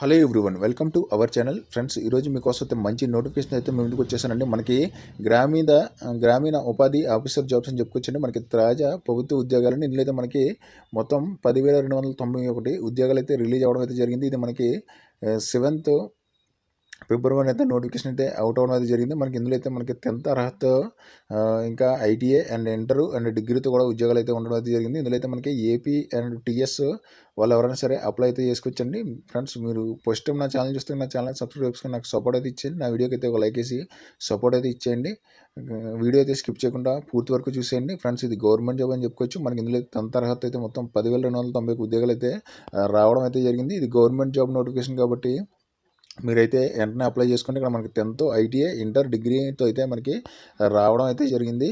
Hello everyone welcome to our channel. Friends ఈరోజు మీకోసం అయితే మంచి నోటిఫికేషన్ అయితే మేము ముందుకు వచ్చేసానండి మనకి గ్రామీణ గ్రామీణ ఉపాధి ఆఫీసర్ జాబ్స్ అని చెప్పుకొచ్చండి. మనకి తాజా ప్రభుత్వ ఉద్యోగాలని ఇందులో అయితే మనకి మొత్తం పదివేల రెండు వందల తొంభై ఒకటి ఉద్యోగాలు అయితే రిలీజ్ అవ్వడం అయితే జరిగింది. ఇది మనకి సెవెంత్ ఫిబ్రవరి అయితే నోటిఫికేషన్ అయితే అవుట్ అవడం అయితే జరిగింది. మనకి ఇందులో అయితే మనకి టెన్త్ అర్హత ఇంకా ఐటీఏ అండ్ ఇంటర్ అండ్ డిగ్రీతో కూడా ఉద్యోగాలు అయితే ఉండడం అయితే జరిగింది. ఇందులో అయితే మనకి ఏపీ అండ్ టీఎస్ వాళ్ళు ఎవరైనా సరే అప్లై అయితే చేసుకోవచ్చండి. ఫ్రెండ్స్ మీరు ఫస్ట్ టైం నా ఛానల్ చూస్తే నా ఛానల్ సబ్స్క్రైబ్ చేసుకుని నాకు సపోర్ట్ అయితే ఇచ్చేయండి. నా వీడియోకి అయితే ఒక లైక్ వేసి సపోర్ట్ అయితే ఇచ్చేయండి. వీడియో అయితే స్కిప్ చేయకుండా పూర్తి వరకు చూసేయండి. ఫ్రెండ్స్ ఇది గవర్నమెంట్ జాబ్ అని చెప్పుకోవచ్చు. మనకి ఇందులో టెన్త్ అర్హత అయితే మొత్తం పదివేల రెండు వందల తొంభై ఉద్యోగాలు అయితే రావడం అయితే జరిగింది. ఇది గవర్నమెంట్ జాబ్ నోటిఫికేషన్ కాబట్టి మీరైతే వెంటనే అప్లై చేసుకుంటే ఇక్కడ మనకి టెన్త్ ఐటీఐ ఇంటర్ డిగ్రీతో అయితే మనకి రావడం అయితే జరిగింది.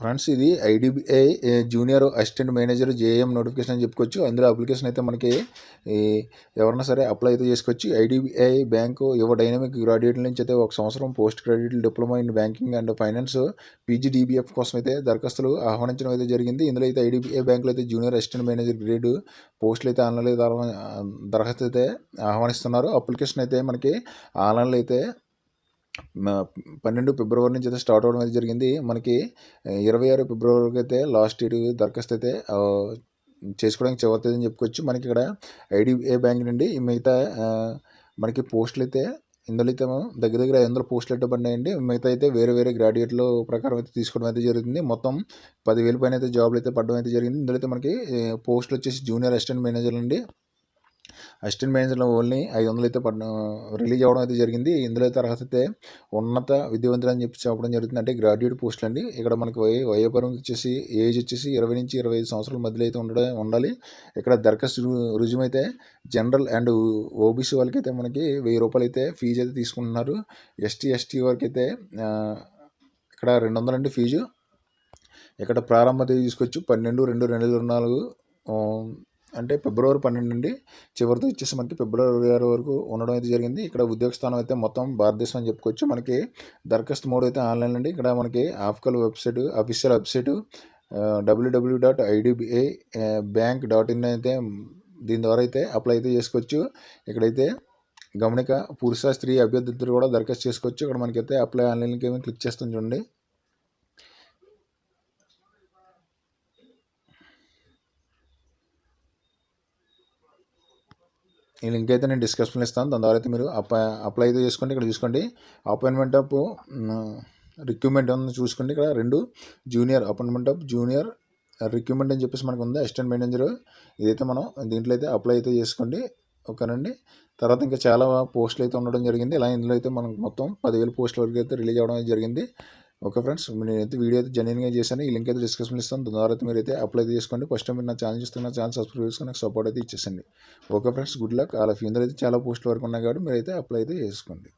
ఫ్రెండ్స్ ఇది IDBI junior assistant manager JM notification అని చెప్పుకోవచ్చు. అందులో అప్లికేషన్ అయితే మనకి ఎవరైనా సరే అప్లై అయితే చేసుకోవచ్చు. ఐడిబిఐ బ్యాంకు యువ డైనమిక్ గ్రాడ్యుయేట్ నుంచి అయితే ఒక సంవత్సరం post graduate diploma in banking and finance PGDBF కోసం అయితే దరఖాస్తులు ఆహ్వానించడం అయితే జరిగింది. ఇందులో అయితే ఐడిబిఐ బ్యాంకులో అయితే జూనియర్ అసిస్టెంట్ మేనేజర్ గ్రేడ్ పోస్టులు అయితే ఆన్లైన్లో దరఖాస్తు అయితే ఆహ్వానిస్తున్నారు. అప్లికేషన్ అయితే మనకి ఆన్లైన్లో అయితే పన్నెండు ఫిబ్రవరి నుంచి అయితే స్టార్ట్ అవ్వడం అయితే జరిగింది. మనకి ఇరవై ఆరు ఫిబ్రవరికి అయితే లాస్ట్ డేట్ దరఖాస్తు అయితే చేసుకోవడానికి చివరి తేదీ అని చెప్పుకోవచ్చు. మనకి ఇక్కడ ఐడిబిఐ బ్యాంక్ నుండి ఈ మిగతా మనకి పోస్టులు అయితే ఇందులో అయితే దగ్గర దగ్గర ఐదు వందల పోస్టులు అయితే పడినాయండి. మిగతా అయితే వేరే వేరే గ్రాడ్యుయేట్లు ప్రకారం అయితే తీసుకోవడం అయితే జరుగుతుంది. మొత్తం పదివేల పైన అయితే జాబ్లు అయితే పడడం అయితే జరిగింది. ఇందులో అయితే మనకి పోస్టులు వచ్చేసి జూనియర్ అసిస్టెంట్ మేనేజర్ అండి. అసిస్టెంట్ మేనేజర్లో ఓన్లీ ఐదు వందలు అయితే పడిన రిలీజ్ అవ్వడం అయితే జరిగింది. ఇందులో అయితే అర్హత అయితే ఉన్నత విద్యావంతులు అని చెప్పి చెప్పడం జరుగుతుంది. అంటే గ్రాడ్యుయేట్ పోస్టులు అండి. ఇక్కడ మనకి వయ వయోపరం వచ్చేసి ఏజ్ వచ్చేసి ఇరవై నుంచి ఇరవై ఐదు సంవత్సరాల మధ్యలో అయితే ఉండడం ఉండాలి. ఇక్కడ దరఖాస్తు రుజువు అయితే జనరల్ అండ్ ఓబీసీ వాళ్ళకి అయితే మనకి వెయ్యి రూపాయలు అయితే ఫీజు అయితే తీసుకుంటున్నారు. ఎస్టీ ఎస్టీ వరకు అయితే ఇక్కడ రెండు వందలండి ఫీజు. ఇక్కడ ప్రారంభ తేదీ తీసుకొచ్చి పన్నెండు రెండు రెండు వేల నాలుగు అంటే ఫిబ్రవరి పన్నెండు నుండి చివరితో వచ్చేసి మనకి ఫిబ్రవరి ఆరు వరకు ఉండడం అయితే జరిగింది. ఇక్కడ ఉద్యోగ స్థానం అయితే మొత్తం భారతదేశం అని చెప్పుకోవచ్చు. మనకి దరఖాస్తు మోడ్ అయితే ఆన్లైన్ అండి. ఇక్కడ మనకి official website official website WWW dot IDBI bank dot in అయితే దీని ద్వారా అయితే అప్లై అయితే చేసుకోవచ్చు. ఇక్కడైతే గమనిక పురుష స్త్రీ అభ్యర్థులు కూడా దరఖాస్తు చేసుకోవచ్చు. ఇక్కడ మనకైతే అప్లై ఆన్లైన్కి ఏమైనా క్లిక్ చేస్తాం చూడండి. ఈ లింక్ అయితే నేను డిస్క్రిప్షన్లో ఇస్తాను. దాని ద్వారా అయితే మీరు అప్లై అప్లై అయితే చేసుకోండి. ఇక్కడ చూసుకోండి. అపాయింట్మెంట్ ఆఫ్ రిక్రూట్మెంట్ ఉంది చూసుకోండి. ఇక్కడ రెండు junior appointment of junior recruitment అని చెప్పేసి మనకు ఉంది. అసిస్టెంట్ మేనేజర్ ఇదైతే మనం దీంట్లో అయితే అప్లై అయితే చేసుకోండి. ఓకేనండి తర్వాత ఇంకా చాలా పోస్టులు అయితే ఉండడం జరిగింది. ఇలా ఇందులో అయితే మనకు మొత్తం పదివేల పోస్టుల వరకు అయితే రిలీజ్ అవ్వడం జరిగింది. ఓకే ఫ్రెండ్స్ నేనైతే వీడియో అయితే జెన్యున్గా చేశాను. ఈ లింక్ అయితే డిస్క్రిప్షన్లో ఇస్తాను. దాని అయితే మీరు అయితే అప్లై చేసుకోండి. ఫస్ట్ టైం మీరు నా ఛానల్ చూస్తున్న ఛానల్ సబ్స్క్రైబ్ చేసుకుని నాకు సపోర్ట్ అయితే ఇచ్చేసండి. ఓకే ఫ్రెండ్స్ గుడ్ లక్ అలా ఇందులో అయితే చాలా పోస్టుల వరకు ఉన్నాయి కాబట్టి మీరు అయితే అప్లై అయితే చేసుకోండి.